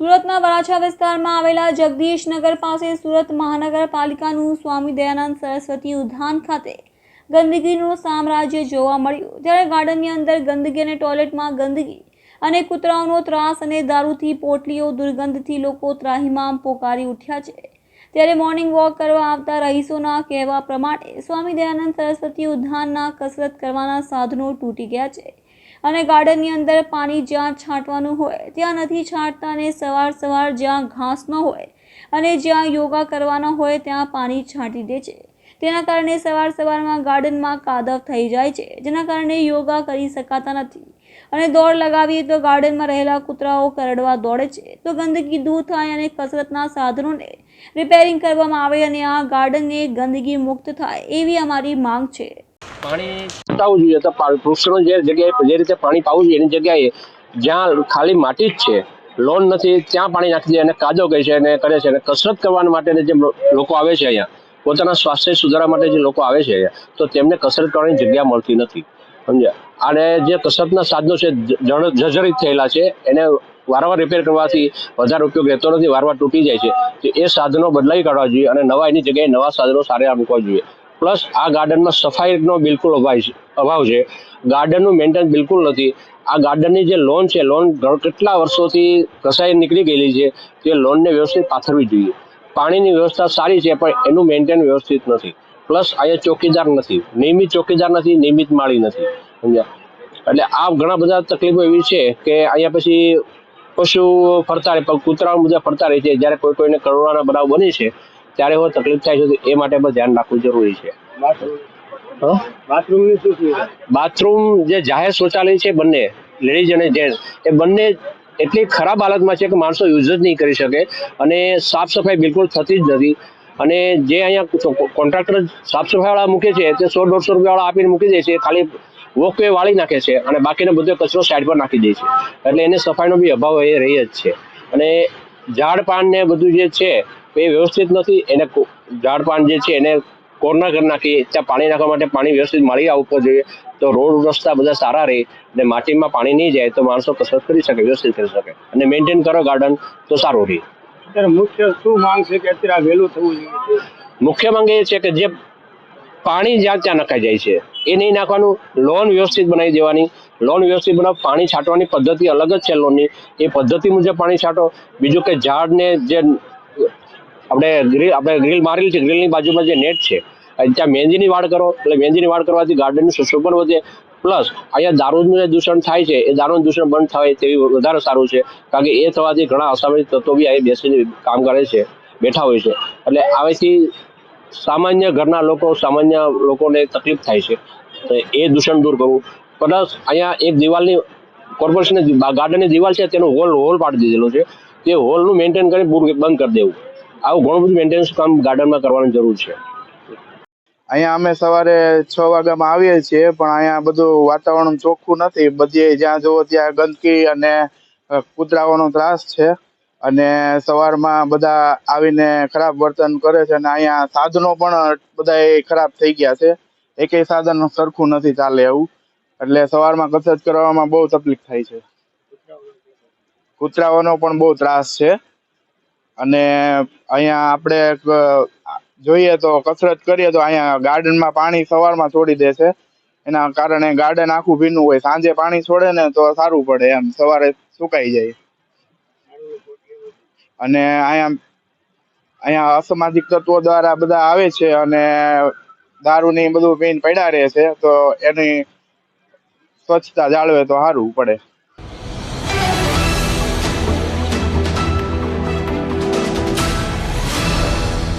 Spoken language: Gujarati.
સુરતના વરાછા વિસ્તારમાં આવેલા જગદીશનગર પાસે સુરત મહાનગરપાલિકાનું સ્વામી દયાનંદ સરસ્વતી ઉદ્યાન ખાતે ગંદકીનું સામ્રાજ્ય જોવા મળ્યું. ત્યારે ગાર્ડનની અંદર ગંદકી અને ટોયલેટમાં ગંદકી અને કૂતરાઓનો ત્રાસ અને દારૂથી પોટલીઓ, દુર્ગંધથી લોકો ત્રાહિમામ પોકારી ઉઠ્યા છે. ત્યારે મોર્નિંગ વોક કરવા આવતા રહીશોના કહેવા પ્રમાણે સ્વામી દયાનંદ સરસ્વતી ઉદ્યાનના કસરત કરવાના સાધનો તૂટી ગયા છે. અને ગાર્ડનની અંદર પાણી જ્યાં છાંટવાનું હોય, ત્યાં નથી છાંટતા અને સવાર સવાર જ્યાં ઘાસ ન હોય અને જ્યાં યોગા કરવાનો હોય, ત્યાં પાણી છાંટી દે છે. તેના કારણે સવાર સવારમાં ગાર્ડનમાં કાદવ થઈ જાય છે, જેના કારણે યોગા કરી શકાતા નથી. અને દોડ લગાવીએ તો ગાર્ડનમાં રહેલા કૂતરાઓ કરડવા દોડે છે. તો ગંદકી દૂર થાય અને કસરતના સાધનોને રિપેરિંગ કરવામાં આવે અને આ ગાર્ડનને ગંદકી મુક્ત થાય, એવી અમારી માંગ છે. પાણી પાવું જોઈએ. તો વૃક્ષોનું જે જગ્યાએ જે રીતે પાણી પાવું જોઈએ, એની જગ્યાએ જ્યાં ખાલી માટી જ છે, લોન નથી, ત્યાં પાણી નાખી દે અને કાદો કહે છે અને કરે છે અને કસરત કરવા માટે જે લોકો આવે છે અહીંયા, પોતાના સ્વાસ્થ્ય સુધારવા માટે જે લોકો આવે છે અહીંયા, તો તેમને કસરત કરવાની જગ્યા મળતી નથી. સમજ્યા? અને જે કસરતના સાધનો છે જર્જરિત થયેલા છે, એને વારંવાર રિપેર કરવાથી વધારે ઉપયોગ રહેતો નથી, વારંવાર તૂટી જાય છે. તો એ સાધનો બદલાવી કાઢવા જોઈએ અને નવા એની જગ્યાએ નવા સાધનો સારા મૂકવા જોઈએ. પ્લસ આ ગાર્ડનમાં સફાઈનો બિલકુલ અભાવ છે અભાવ છે. ગાર્ડનનું મેન્ટેન બિલકુલ નથી. આ ગાર્ડનની જે લોન છે, લોન કેટલા વર્ષોથી ઘસાઈ નીકળી ગયેલી છે, તે લોનને વ્યવસ્થિત પાથરવી જોઈએ. પાણીની વ્યવસ્થા સારી છે, પણ એનું મેન્ટેન વ્યવસ્થિત નથી. પ્લસ અહીંયા ચોકીદાર નથી. નિયમિત ચોકીદાર નથી, નિયમિત માળી નથી. સમજ્યા? એટલે આ ઘણા બધા તકલીફો એવી છે કે અહીંયા પછી પશુ ફરતા રહે, પણ મુજબ ફરતા રહે છે. જ્યારે કોઈ કોઈને કરોડાના બનાવ બને છે ત્યારે એવો તકલીફ થાય છે એ માટે પણ ધ્યાન રાખવું જરૂરી છે. બાથરૂમ. જે જાહેર શૌચાલય છે બંને લેડીઝ અને જેન્ટ્સ એ બંને એટલી ખરાબ હાલતમાં છે કે માણસો યુઝ જ નહીં કરી શકે અને સાફ સફાઈ બિલકુલ થતી જ નથી. અને જે અહીંયા કોન્ટ્રાક્ટર સાફ સફાઈવાળા મૂકે છે તે સો દોઢસો રૂપિયાવાળા આપીને મૂકી દે છે ખાલી વોકવે વાળી નાખે છે અને બાકીનો બધો કચરો સાઈડ પર નાખી દે છે. એટલે એને સફાઈનો બી અભાવ એ રહી જ છે. અને ઝાડ પાન ને બધું જે છે એ વ્યવસ્થિત નથી. એને ઝાડ પાન જે છે એને કોર્નર કરી નાખીએ ત્યાં પાણી નાખવા માટે પાણી વ્યવસ્થિત મળી આવવું જોઈએ. તો રોડ રસ્તા બધા સારા રહે અને માટીમાં પાણી નહીં જાય તો માણસો કસરત કરી શકે વ્યવસ્થિત કરી શકે અને મેન્ટેન કરો ગાર્ડન તો સારું રહે. અત્યારે મુખ્ય શું માંગ છે કે અત્યારે વહેલું થવું જોઈએ? મુખ્ય માંગ એ છે કે જે પાણી જ્યાં ત્યાં નખાઈ જાય છે એ નહીં નાખવાનું. લોન વ્યવસ્થિત બનાવી દેવાની. લોન વ્યવસ્થિત બનાવ પાણી છાંટવાની પદ્ધતિ અલગ જ છે લોનની એ પદ્ધતિ મુજબ પાણી છાંટો. બીજું કે ઝાડને જે આપણે ગ્રીલ આપણે ગ્રીલ મારેલી છે ગ્રીલની બાજુમાં જે નેટ છે ત્યાં મહેંદીની વાડ કરો, એટલે મહેંદીની વાડ કરવાથી ગાર્ડનનું સુશોભન વધે. પ્લસ અહીંયા દારૂનું જે દૂષણ થાય છે, એ દારૂનું દૂષણ બંધ થાય તેવી વધારે સારું છે, કારણ કે એ થવાથી ઘણા અસામાજિક તત્વો બી અહીં બેસીને કામ કરે છે, બેઠા હોય છે. એટલે આવેથી સામાન્ય ઘરના લોકો, સામાન્ય લોકોને તકલીફ થાય છે. એ દૂષણ દૂર કરવું. પ્લસ અહીંયા એક દિવાલની કોર્પોરેશનની ગાર્ડનની દિવાલ છે, તેનો હોલ હોલ પાડી દીધેલો છે. તે હોલનું મેન્ટેન કરી બંધ કરી દેવું. આવું ઘણું બધું મેન્ટેનન્સ કામ ગાર્ડનમાં કરવાની જરૂર છે. અહીંયા અમે સવારે છ વાગ્યામાં આવીએ છીએ, પણ અહીંયા બધું વાતાવરણ ચોખ્ખું નથી. બધી જ્યાં જુઓ ત્યાં ગંદકી અને કૂતરાઓનો ત્રાસ છે. અને સવારમાં બધા આવીને ખરાબ વર્તન કરે છે અને અહીંયા સાધનો પણ બધા ખરાબ થઈ ગયા છે. એકેય સાધન સરખું નથી ચાલે એવું. એટલે સવારમાં કસરત કરવામાં બહુ તકલીફ થાય છે. કૂતરાઓનો પણ બહુ ત્રાસ છે. અને અહીંયા આપણે જોઈએ તો કસરત કરીએ તો અહીંયા ગાર્ડનમાં પાણી સવારમાં છોડી દે છે. એના કારણે ગાર્ડન આખું ભીનું હોય. સાંજે પાણી છોડે ને તો સારું પડે એમ. સવારે સુકાઈ જાય. અને અહીંયા અહીંયા અસામાજિક તત્વો દ્વારા બધા આવે છે અને દારૂ ને બધું પીને પડ્યા રહે છે. તો એની સ્વચ્છતા જાળવે તો સારું પડે.